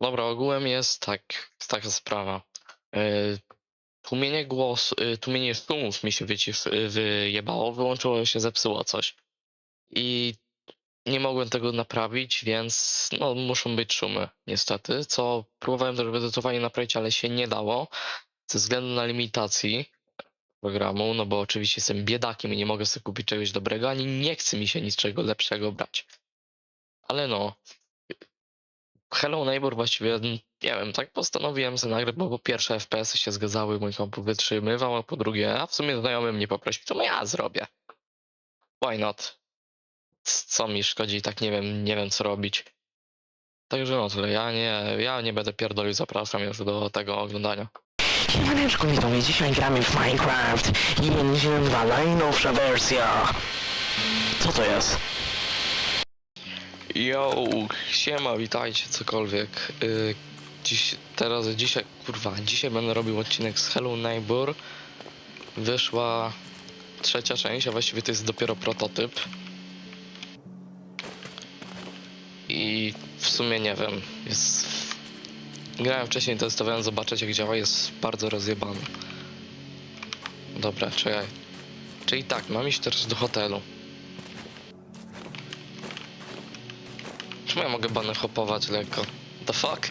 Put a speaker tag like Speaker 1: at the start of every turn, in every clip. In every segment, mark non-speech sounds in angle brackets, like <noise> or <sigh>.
Speaker 1: Dobra, ogółem jest tak, taka sprawa. Yy, tłumienie głosu, yy, tłumienie szumów mi się wycisz, yy, wyjebało, wyłączyło się, zepsuło coś. I nie mogłem tego naprawić, więc no, muszą być szumy, niestety. Co próbowałem też edytowanie naprawić, ale się nie dało. Ze względu na limitacji programu, no bo oczywiście jestem biedakiem i nie mogę sobie kupić czegoś dobrego, ani nie chce mi się niczego lepszego brać. Ale no, Hello Neighbor właściwie, nie wiem, tak postanowiłem sobie nagrać, bo po pierwsze FPS-y się zgadzały, mój komputer wytrzymywał, a po drugie, a w sumie znajomy mnie poprosił, to ja zrobię. Why not? Co mi szkodzi, tak nie wiem, nie wiem co robić. Także no tyle, ja nie, ja nie będę pierdolił, zapraszam już do tego oglądania.
Speaker 2: Siemaneczku, widzowie, dzisiaj gramy w Minecraft i 1.2, najnowsza wersja. Co to jest?
Speaker 1: Yo, siema, witajcie, cokolwiek. Yy, dziś, teraz, dzisiaj, kurwa, dzisiaj będę robił odcinek z Hello Neighbor. Wyszła trzecia część, a właściwie to jest dopiero prototyp. I w sumie nie wiem, jest... Grałem wcześniej, testowałem, zobaczyć jak działa, jest bardzo rozjebany. Dobra, czekaj. Czyli tak, mam iść teraz do hotelu. Mogę bany hopować lekko? The fuck?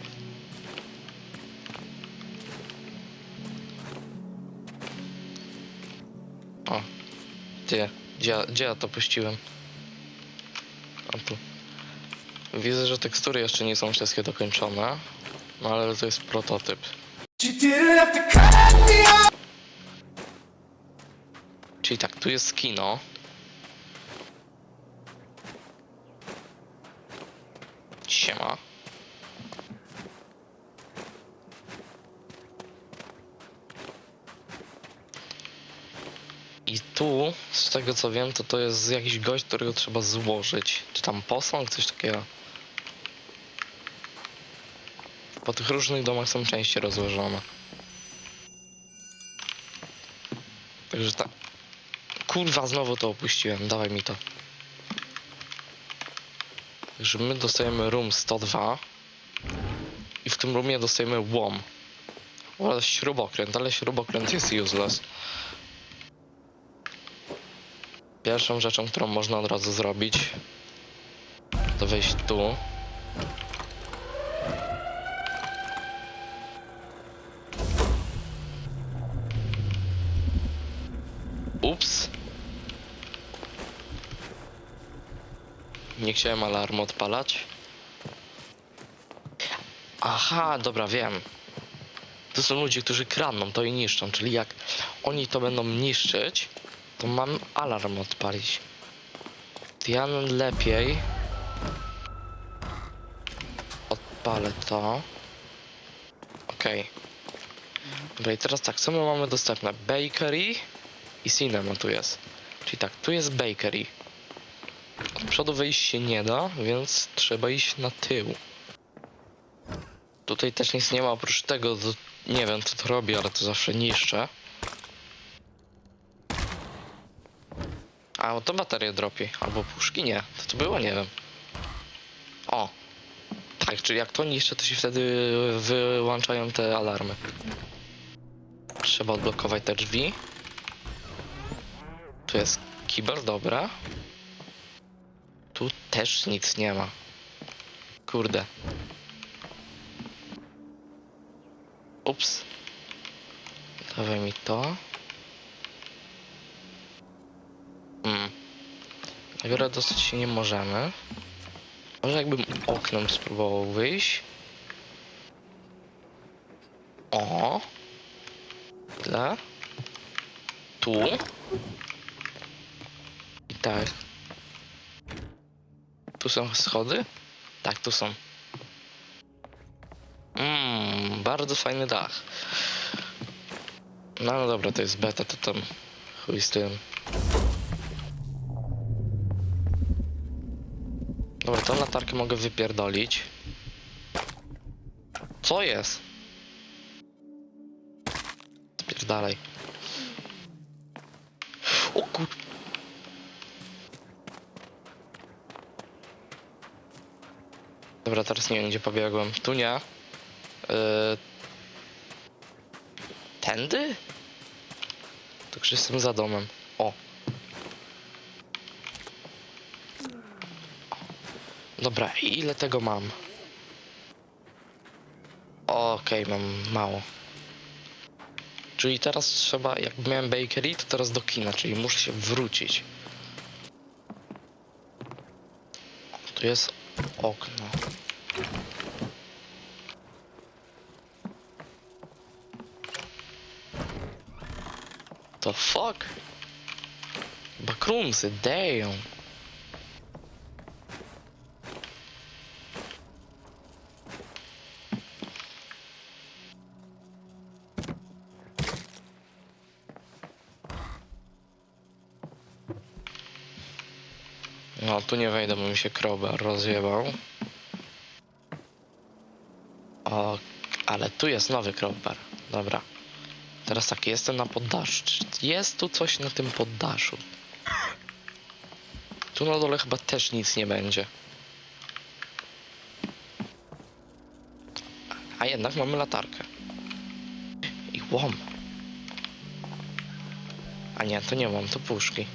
Speaker 1: O. Gdzie? Gdzie, ja- gdzie ja to puściłem? O tu. Widzę, że tekstury jeszcze nie są wszystkie dokończone. No ale to jest prototyp. Czyli tak, tu jest kino. Siema. I tu, z tego co wiem, to to jest jakiś gość, którego trzeba złożyć. Czy tam posąg, coś takiego. Po tych różnych domach są części rozłożone. Także tak. Kurwa, znowu to opuściłem. Dawaj mi to. Także my dostajemy room 102 i w tym roomie dostajemy łom oraz śrubokręt, ale śrubokręt jest useless. Pierwszą rzeczą, którą można od razu zrobić to wejść tu Ups. Nie chciałem alarmu odpalać. Aha, dobra, wiem. To są ludzie, którzy kradną to i niszczą, czyli jak oni to będą niszczyć, to mam alarm odpalić. Ja lepiej odpalę to. Okej. Dobra, i teraz tak, co my mamy dostępne? Bakery i cinema tu jest. Czyli tak, tu jest bakery. Od przodu wyjść się nie da, więc trzeba iść na tył. Tutaj też nic nie ma oprócz tego, to nie wiem co to robi, ale to zawsze niszczę. A, to baterię dropi. Albo puszki? Nie. To to było? Nie wiem. O. Tak, czyli jak to niszczę, to się wtedy wyłączają te alarmy. Trzeba odblokować te drzwi. Tu jest kibel, dobra. Tu też nic nie ma. Kurde. Ups. Dawaj mi to. Na górę dostać się nie możemy. Może jakbym oknem spróbował wyjść. O. Tyle. Tu. I tak. Tu są schody? Tak, tu są. Mmm, bardzo fajny dach. No, no dobra, to jest beta, to tam chuj z tym. Latarkę mogę wypierdolić. Co jest? Spierdalaj. O kur... Dobra, teraz nie wiem gdzie pobiegłem. Tu nie. Yy... Tędy? To już jestem za domem. O. Dobra, ile tego mam? Okej, mam mało. Czyli teraz trzeba, jak miałem bakery, to teraz do kina, czyli muszę się wrócić. Tu jest okno. The fuck? Backroomsy, damn. Tu nie wejdę, bo mi się crowbar rozjebał. O, ale tu jest nowy crowbar. Dobra. Teraz tak, jestem na poddaszu. Jest tu coś na tym poddaszu? Tu na dole chyba też nic nie będzie. A jednak mamy latarkę. I łom. A nie, to nie łom, to puszki.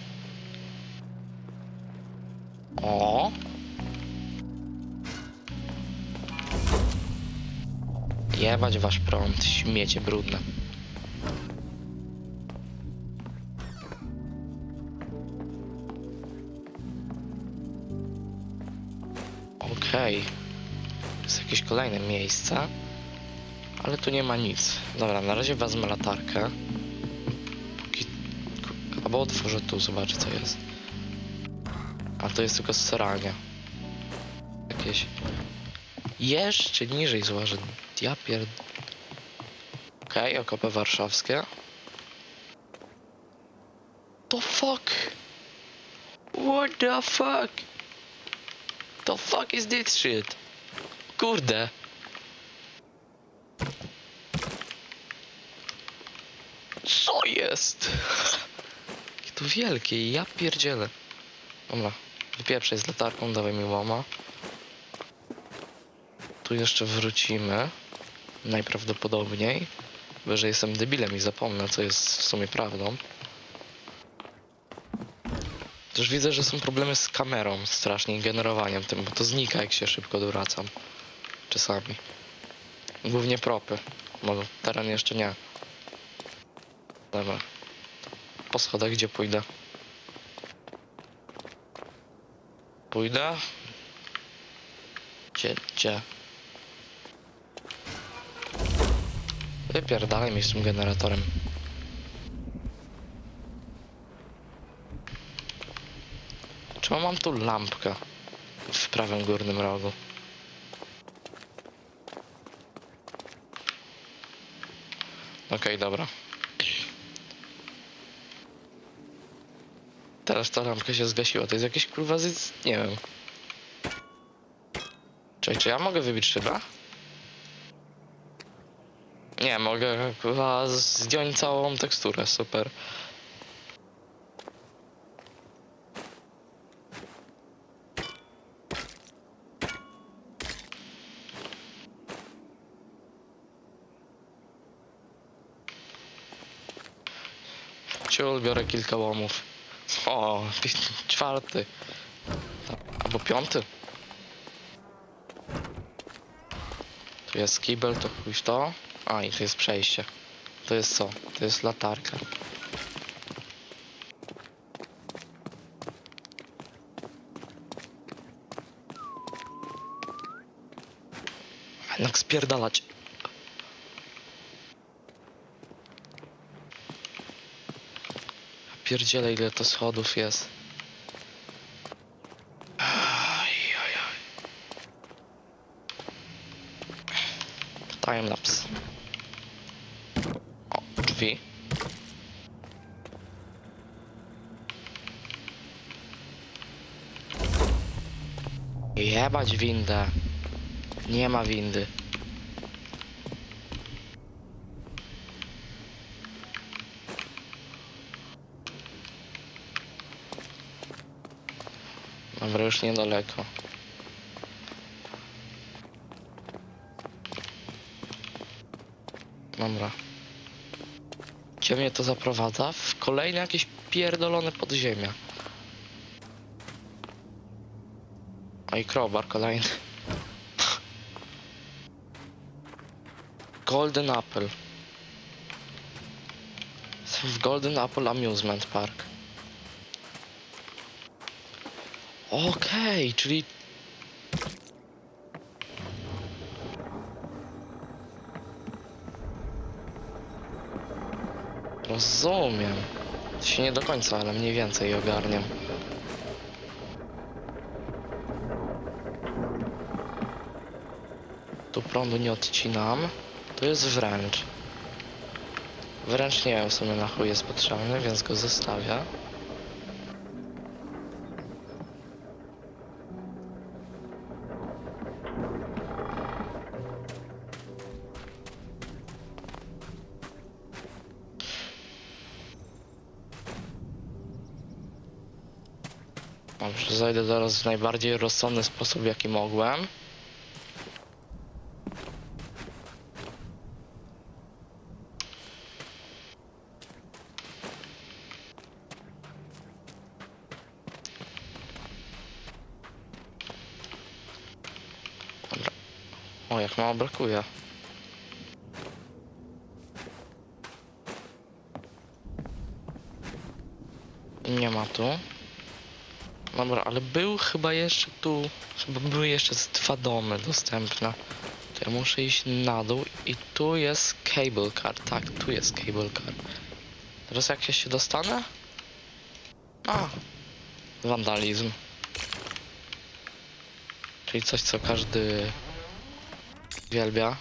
Speaker 1: Jebać wasz prąd, śmiecie brudne. Okej. Jest jakieś kolejne miejsce. Ale tu nie ma nic. Dobra, na razie wezmę latarkę. Albo otworzę tu, zobaczę co jest. A to jest tylko seralnia. Jakieś... Jeszcze niżej złożę. Ja pierd... Okej, okopy warszawskie. The fuck? What the fuck? The fuck is this shit? Kurde. Co jest? <laughs> Jakie to wielkie, ja pierdzielę. Dobra, wypieprzaj z latarką, dawaj mi łoma. Tu jeszcze wrócimy. Najprawdopodobniej. Bo że jestem debilem i zapomnę, co jest w sumie prawdą. Też widzę, że są problemy z kamerą strasznie i generowaniem tym, bo to znika jak się szybko doracam. Czasami. Głównie propy. Bo teren jeszcze nie. Dobra. Po schodach gdzie pójdę? Pójdę? Gdzie, gdzie? Wypierdalaj mi z tym generatorem. Czemu mam tu lampkę w prawym górnym rogu? Okej, dobra. Teraz ta lampka się zgasiła. To jest jakieś kurwa z... nie wiem. Czekaj, czy ja mogę wybić szybę? Nie, mogę kurwa zdjąć całą teksturę, super. Ciul, biorę kilka łomów. O, <laughs> czwarty. Albo piąty. Tu jest kibel, to chuj to. A, i tu jest przejście. To jest co? To jest latarka. Jednak spierdalać. Pierdziele ile to schodów jest. Timelapse drzwi. Jebać windę. Nie ma windy. Dobra, już niedaleko. Dobra. Gdzie mnie to zaprowadza? W kolejne jakieś pierdolone podziemia. A i crowbar kolejny. Golden Apple. W Golden Apple Amusement Park. Okej, czyli... Rozumiem. To się nie do końca, ale mniej więcej ogarniam. Tu prądu nie odcinam. Tu jest wręcz. Wręcz nie wiem w sumie na chuj jest potrzebny, więc go zostawię. Dobrze, zajdę teraz w najbardziej rozsądny sposób, jaki mogłem. O, jak mało brakuje. Nie ma tu. Dobra, ale był chyba jeszcze tu. Chyba były jeszcze z dwa domy dostępne. To ja muszę iść na dół i tu jest cable car. Tak, tu jest cable car. Teraz jak ja się dostanę? A, wandalizm. Czyli coś, co każdy uwielbia.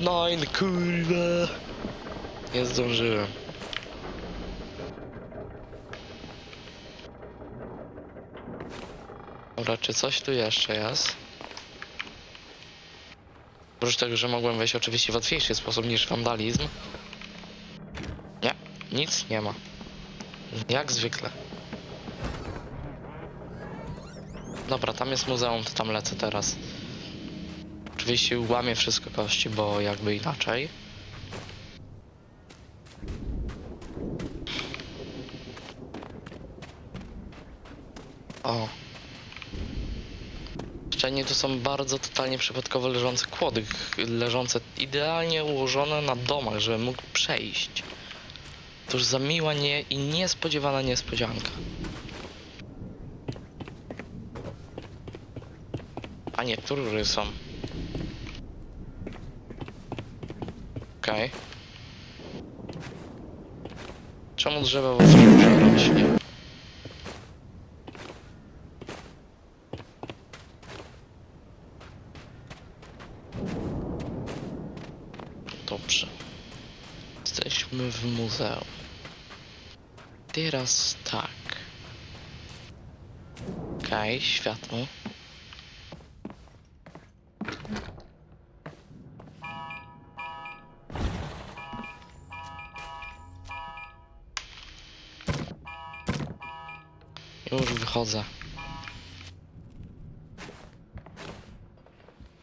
Speaker 1: Nein, kurwa! Nie zdążyłem. Dobra, czy coś tu jeszcze jest? Oprócz tego, że mogłem wejść oczywiście w łatwiejszy sposób niż wandalizm. Nie, nic nie ma. Jak zwykle. Dobra, tam jest muzeum, to tam lecę teraz. Oczywiście łamię wszystko kości, bo jakby inaczej. O. Szczególnie tu są bardzo totalnie przypadkowo leżące kłody, leżące idealnie ułożone na domach, żebym mógł przejść. To już za miła nie i niespodziewana niespodzianka. A nie, tu rury są. Okej. Czemu drzewo wciąż rośnie? Dobrze. W muzeum. Teraz tak. Okej, światło. Już wychodzę.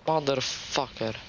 Speaker 1: Motherfucker.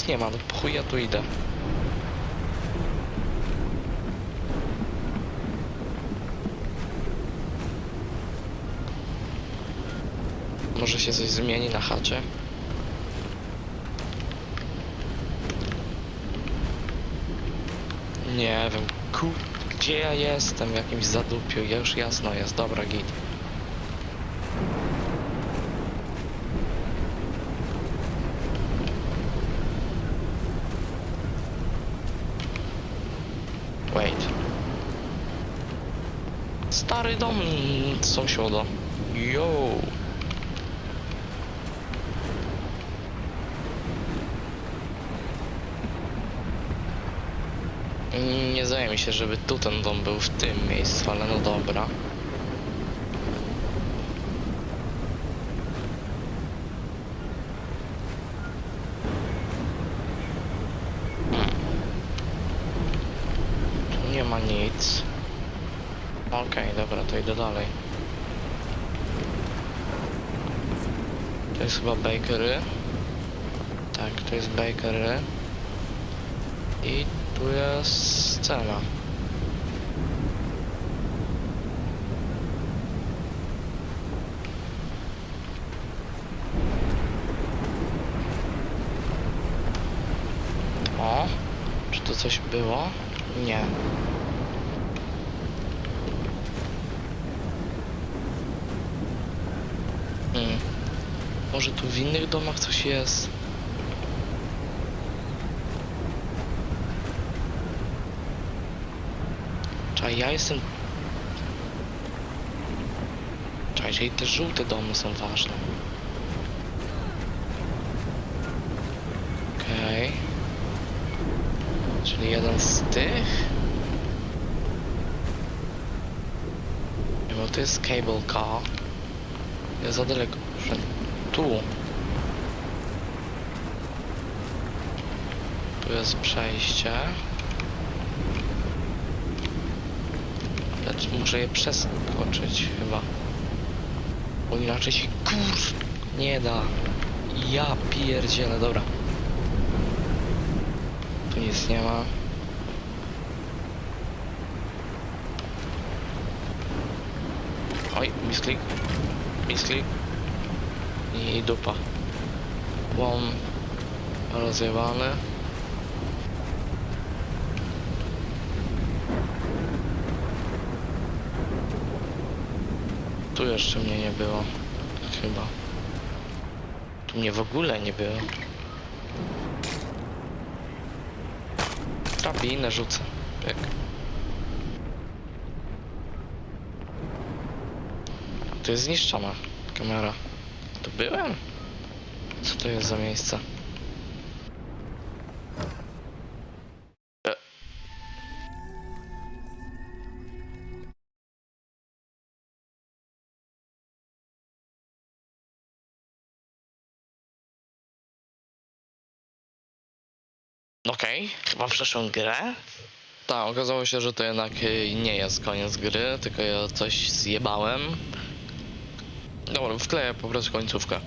Speaker 1: nic nie ma, no po chuj ja tu idę. Może się coś zmieni na chacie? Nie wiem, kur... Gdzie ja jestem? W jakimś zadupiu. Ja już jasno jest. Dobra, git. Sąsiada. Yo. Nie zdaje mi się, żeby tu ten dom był w tym miejscu, ale no dobra. Hmm. Nie ma nic. Okej, dobra, to idę dalej. To jest chyba bakery. Tak, to jest bakery. I tu jest scena. O, czy to coś było? Nie. Może tu w innych domach coś jest? Czekaj, ja jestem... Czekaj, czyli te żółte domy są ważne. Okej. Czyli jeden z tych? Bo to jest cable car. Ja za daleko. Tu. Tu jest przejście. Lecz muszę je przeskoczyć chyba. Bo inaczej się kur... nie da. Ja pierdzielę, dobra. Tu nic nie ma. Oj, misklik. Misklik. I dupa. Łom rozjebany. Tu jeszcze mnie nie było. Chyba. Tu mnie w ogóle nie było. Drabinę rzucę. Pyk. Tu jest zniszczona kamera. Byłem? Co to jest za miejsce? E. Okej, chyba przeszłem grę. Tak, okazało się, że to jednak y, nie jest koniec gry, tylko ja coś zjebałem. Dobra, wkleję po prostu końcówkę.